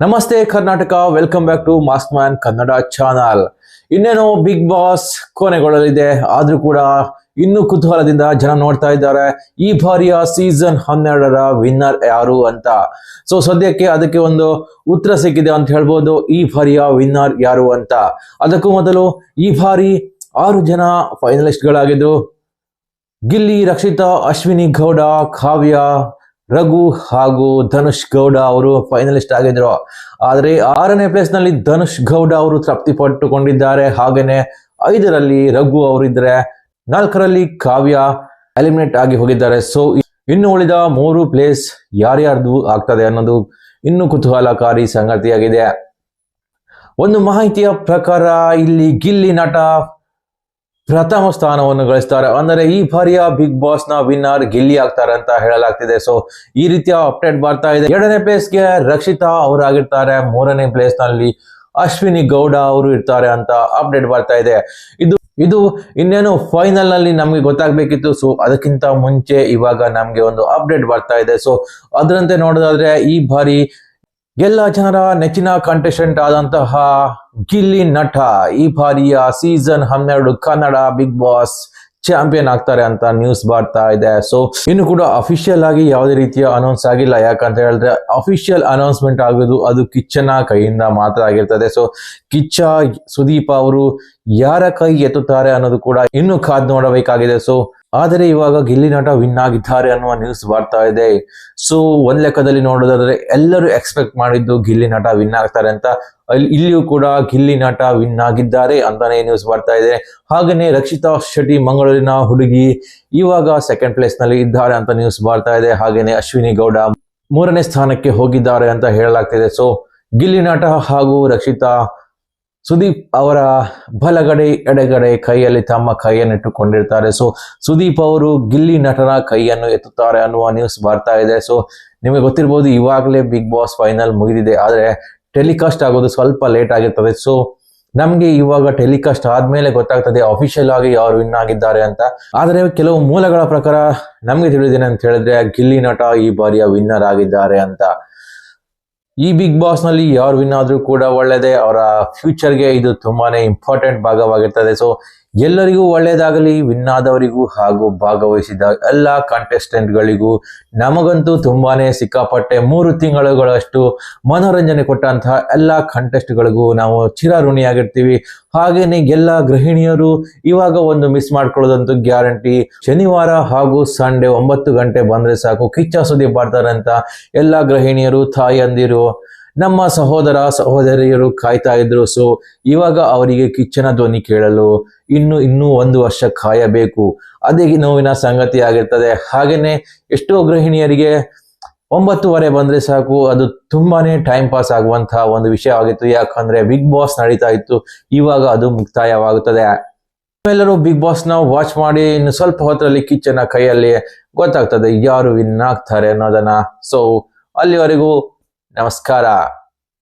ನಮಸ್ತೆ Karnataka welcome back to mask man Kannada channel ಇನ್ನೇನು Bigg Boss ಕೊನೆಗೊಳ್ಳಲಿದೆ, ಆದ್ರೂ ಕೂಡ ಇನ್ನೂ ಕುತೂಹಲದಿಂದ ಜನ ನೋಡ್ತಾ ಇದ್ದಾರೆ. ಈ ಬಾರಿಯ ಸೀಸನ್ ಹನ್ನೆರಡರ ವಿನ್ನರ್ ಯಾರು ಅಂತ. ಸೊ ಸದ್ಯಕ್ಕೆ ಅದಕ್ಕೆ ಒಂದು ಉತ್ತರ ಸಿಕ್ಕಿದೆ ಅಂತ ಹೇಳ್ಬೋದು, ಈ ಬಾರಿಯ ವಿನ್ನರ್ ಯಾರು ಅಂತ. ಅದಕ್ಕೂ ಮೊದಲು ಈ ಬಾರಿ ಆರು ಜನ ಫೈನಲಿಸ್ಟ್ಗಳಾಗಿದ್ದು ಗಿಲ್ಲಿ, ರಕ್ಷಿತಾ, ಅಶ್ವಿನಿ ಗೌಡ, ಕಾವ್ಯ ರಘು ಹಾಗೂ ಧನುಷ್ ಗೌಡ ಅವರು ಫೈನಲಿಸ್ಟ್ ಆಗಿದ್ರು. ಆದರೆ ಆರನೇ ಪ್ಲೇಸ್ನಲ್ಲಿ ಧನುಷ್ ಗೌಡ ಅವರು ತೃಪ್ತಿ ಪಟ್ಟುಕೊಂಡಿದ್ದಾರೆ. ಹಾಗೇನೆ ಐದರಲ್ಲಿ ರಘು ಅವರಿದ್ರೆ ನಾಲ್ಕರಲ್ಲಿ ಕಾವ್ಯ ಎಲಿಮಿನೇಟ್ ಆಗಿ ಹೋಗಿದ್ದಾರೆ. ಸೊ ಇನ್ನು ಉಳಿದ ಮೂರು ಪ್ಲೇಸ್ ಯಾರ್ಯಾರ್ದು ಆಗ್ತದೆ ಅನ್ನೋದು ಇನ್ನು ಕುತೂಹಲಕಾರಿ ಸಂಗತಿಯಾಗಿದೆ. ಒಂದು ಮಾಹಿತಿಯ ಪ್ರಕಾರ ಇಲ್ಲಿ ಗಿಲ್ಲಿ ನಟ ಪ್ರಥಮ ಸ್ಥಾನವನ್ನು ಗಳಿಸ್ತಾರೆ. ಅಂದರೆ ಈ ಬಾರಿಯ ಬಿಗ್ ಬಾಸ್ನ ವಿನ್ನರ್ ಗಿಲ್ಲಿ ಆಗ್ತಾರೆ ಅಂತ ಹೇಳಲಾಗ್ತಿದೆ. ಸೊ ಈ ರೀತಿಯ ಅಪ್ಡೇಟ್ ಬರ್ತಾ ಇದೆ. ಎರಡನೇ ಪ್ಲೇಸ್ಗೆ ರಕ್ಷಿತಾ ಅವರಾಗಿರ್ತಾರೆ. ಮೂರನೇ ಪ್ಲೇಸ್ನಲ್ಲಿ ಅಶ್ವಿನಿ ಗೌಡ ಅವರು ಇರ್ತಾರೆ ಅಂತ ಅಪ್ಡೇಟ್ ಬರ್ತಾ ಇದೆ. ಇದು ಇದು ಇನ್ನೇನು ಫೈನಲ್ನಲ್ಲಿ ನಮ್ಗೆ ಗೊತ್ತಾಗ್ಬೇಕಿತ್ತು. ಸೊ ಅದಕ್ಕಿಂತ ಮುಂಚೆ ಇವಾಗ ನಮ್ಗೆ ಒಂದು ಅಪ್ಡೇಟ್ ಬರ್ತಾ ಇದೆ. ಸೊ ಅದರಂತೆ ನೋಡೋದಾದ್ರೆ ಈ ಬಾರಿ ಎಲ್ಲ ಜನರ ನೆಚ್ಚಿನ ಕಂಟೆಸ್ಟೆಂಟ್ ಆದಂತಹ ಗಿಲ್ಲಿ ನಟ, ಈ ಬಾರಿಯ ಸೀಸನ್ ಹನ್ನೆರಡು ಕನ್ನಡ ಬಿಗ್ ಬಾಸ್ ಚಾಂಪಿಯನ್ ಆಗ್ತಾರೆ ಅಂತ ನ್ಯೂಸ್ ಬರ್ತಾ ಇದೆ. ಸೊ ಇನ್ನು ಕೂಡ ಅಫಿಷಿಯಲ್ ಆಗಿ ಯಾವುದೇ ರೀತಿಯ ಅನೌನ್ಸ್ ಆಗಿಲ್ಲ. ಯಾಕಂತ ಹೇಳಿದ್ರೆ ಅಫಿಷಿಯಲ್ ಅನೌನ್ಸ್ಮೆಂಟ್ ಆಗೋದು ಅದು ಕಿಚ್ಚನ ಕೈಯಿಂದ ಮಾತ್ರ ಆಗಿರ್ತದೆ. ಸೊ ಕಿಚ್ಚ, ಸುದೀಪ್ ಅವರು ಯಾರ ಕೈ ಎತ್ತುತ್ತಾರೆ ಅನ್ನೋದು ಕೂಡ ಇನ್ನು ಕಾದ್ ನೋಡಬೇಕಾಗಿದೆ. ಸೊ ಆದರೆ ಇವಾಗ ಗಿಲ್ಲಿ ನಟ ವಿನ್ ಆಗಿದ್ದಾರೆ ಅನ್ನುವ ನ್ಯೂಸ್ ಬರ್ತಾ ಇದೆ. ಸೊ ಒಂದ್ ಲೆಕ್ಕದಲ್ಲಿ ನೋಡೋದಾದ್ರೆ ಎಲ್ಲರೂ ಎಕ್ಸ್ಪೆಕ್ಟ್ ಮಾಡಿದ್ದು ಗಿಲ್ಲಿ ನಟ ವಿನ್ ಆಗ್ತಾರೆ ಅಂತ. ಅಲ್ಲಿ, ಇಲ್ಲಿಯೂ ಕೂಡ ಗಿಲ್ಲಿ ನಟ ವಿನ್ ಆಗಿದ್ದಾರೆ ಅಂತಾನೆ ನ್ಯೂಸ್ ಬರ್ತಾ ಇದೆ. ಹಾಗೆಯೇ ರಕ್ಷಿತಾ ಶೆಟ್ಟಿ ಮಂಗಳೂರಿನ ಹುಡುಗಿ ಇವಾಗ ಸೆಕೆಂಡ್ ಪ್ಲೇಸ್ನಲ್ಲಿ ಇದ್ದಾರೆ ಅಂತ ನ್ಯೂಸ್ ಬರ್ತಾ ಇದೆ. ಹಾಗೇನೆ ಅಶ್ವಿನಿ ಗೌಡ ಮೂರನೇ ಸ್ಥಾನಕ್ಕೆ ಹೋಗಿದ್ದಾರೆ ಅಂತ ಹೇಳಲಾಗ್ತಿದೆ. ಸೊ ಗಿಲ್ಲಿ ನಟ ಹಾಗೂ ರಕ್ಷಿತಾ ಸುದೀಪ್ ಅವರ ಬಲಗಡೆ, ಎಡಗಡೆ ಕೈಯಲ್ಲಿ ತಮ್ಮ ಕೈಯನ್ನು ಇಟ್ಟುಕೊಂಡಿರ್ತಾರೆ. ಸೊ ಸುದೀಪ್ ಅವರು ಗಿಲ್ಲಿ ನಟನ ಕೈಯನ್ನು ಎತ್ತುತ್ತಾರೆ ಅನ್ನುವ ನ್ಯೂಸ್ ಬರ್ತಾ ಇದೆ. ಸೊ ನಿಮಗೆ ಗೊತ್ತಿರ್ಬೋದು, ಇವಾಗಲೇ ಬಿಗ್ ಬಾಸ್ ಫೈನಲ್ ಮುಗಿದಿದೆ. ಆದರೆ ಟೆಲಿಕಾಸ್ಟ್ ಆಗೋದು ಸ್ವಲ್ಪ ಲೇಟ್ ಆಗಿರ್ತದೆ. ಸೊ ನಮಗೆ ಇವಾಗ ಟೆಲಿಕಾಸ್ಟ್ ಆದ್ಮೇಲೆ ಗೊತ್ತಾಗ್ತದೆ ಅಫಿಷಿಯಲ್ ಆಗಿ ಯಾರು ವಿನ್ ಆಗಿದ್ದಾರೆ ಅಂತ. ಆದರೆ ಕೆಲವು ಮೂಲಗಳ ಪ್ರಕಾರ ನಮಗೆ ತಿಳಿದಿದೆ ಅಂತ ಹೇಳಿದ್ರೆ, ಗಿಲ್ಲಿ ನಟ ಈ ಬಾರಿಯ ವಿನ್ನರ್ ಆಗಿದ್ದಾರೆ ಅಂತ. ಈ ಬಿಗ್ ಬಾಸ್ನಲ್ಲಿ ಯಾರು ವಿನ್ ಆದ್ರೂ ಕೂಡ ಒಳ್ಳೇದೇ. ಅವರ ಫ್ಯೂಚರ್ಗೆ ಇದು ತುಂಬಾನೇ ಇಂಪಾರ್ಟೆಂಟ್ ಭಾಗವಾಗಿರ್ತದೆ. ಸೊ ಎಲ್ಲರಿಗೂ ಒಳ್ಳೆಯದಾಗಲಿ ವಿನ್ ಆದವರಿಗೂ ಹಾಗೂ ಭಾಗವಹಿಸಿದ ಎಲ್ಲ ಕಾಂಟೆಸ್ಟೆಂಟ್ಗಳಿಗೂ ಗಳಿಗೂ ನಮಗಂತೂ ತುಂಬಾನೇ ಸಿಕ್ಕಾಪಟ್ಟೆ ಮೂರು ತಿಂಗಳುಗಳಷ್ಟು ಮನೋರಂಜನೆ ಕೊಟ್ಟಂತಹ ಎಲ್ಲ ಕಂಟೆಸ್ಟ್ಗಳಿಗೂ ನಾವು ಚಿರಋಣಿಯಾಗಿರ್ತೀವಿ ಹಾಗೇನೆ ಎಲ್ಲ ಗೃಹಿಣಿಯರು ಇವಾಗ ಒಂದು ಮಿಸ್ ಮಾಡ್ಕೊಳ್ಳೋದಂತೂ ಗ್ಯಾರಂಟಿ ಶನಿವಾರ ಹಾಗೂ ಸಂಡೇ ಒಂಬತ್ತು ಗಂಟೆ ಬಂದ್ರೆ ಸಾಕು, ಕಿಚ್ಚ ಸುದ್ದಿ ಬರ್ತಾರೆ ಅಂತ ಎಲ್ಲ ಗೃಹಿಣಿಯರು, ತಾಯಂದಿರು ನಮ್ಮ ಸಹೋದರ ಸಹೋದರಿಯರು ಕಾಯ್ತಾ ಇದ್ರು, ಸೊ, ಇವಾಗ ಅವರಿಗೆ ಕಿಚ್ಚನ ಧ್ವನಿ ಕೇಳಲು ಇನ್ನು, ಇನ್ನೂ ಒಂದು ವರ್ಷ ಕಾಯಬೇಕು. ಅದೇ ನೋವಿನ ಸಂಗತಿ ಆಗಿರ್ತದೆ. ಹಾಗೇನೆ ಎಷ್ಟೋ ಗೃಹಿಣಿಯರಿಗೆ ಒಂಬತ್ತುವರೆ ಬಂದ್ರೆ ಸಾಕು. ಅದು ತುಂಬಾನೇ ಟೈಮ್ ಪಾಸ್ ಆಗುವಂತಹ ಒಂದು ವಿಷಯ ಆಗಿತ್ತು. ಯಾಕಂದ್ರೆ ಬಿಗ್ ಬಾಸ್ ನಡೀತಾ ಇತ್ತು. ಇವಾಗ ಅದು ಮುಕ್ತಾಯವಾಗುತ್ತದೆ. ಎಲ್ಲರೂ ಬಿಗ್ ಬಾಸ್ನ ವಾಚ್ ಮಾಡಿ, ಇನ್ನು ಸ್ವಲ್ಪ ಹೊತ್ತರಲ್ಲಿ ಕಿಚ್ಚನ ಕೈಯಲ್ಲಿ ಗೊತ್ತಾಗ್ತದೆ ಯಾರು ವಿನ್ ಆಗ್ತಾರೆ ಅನ್ನೋದನ್ನ. ಸೊ ಅಲ್ಲಿವರೆಗೂ నమస్కార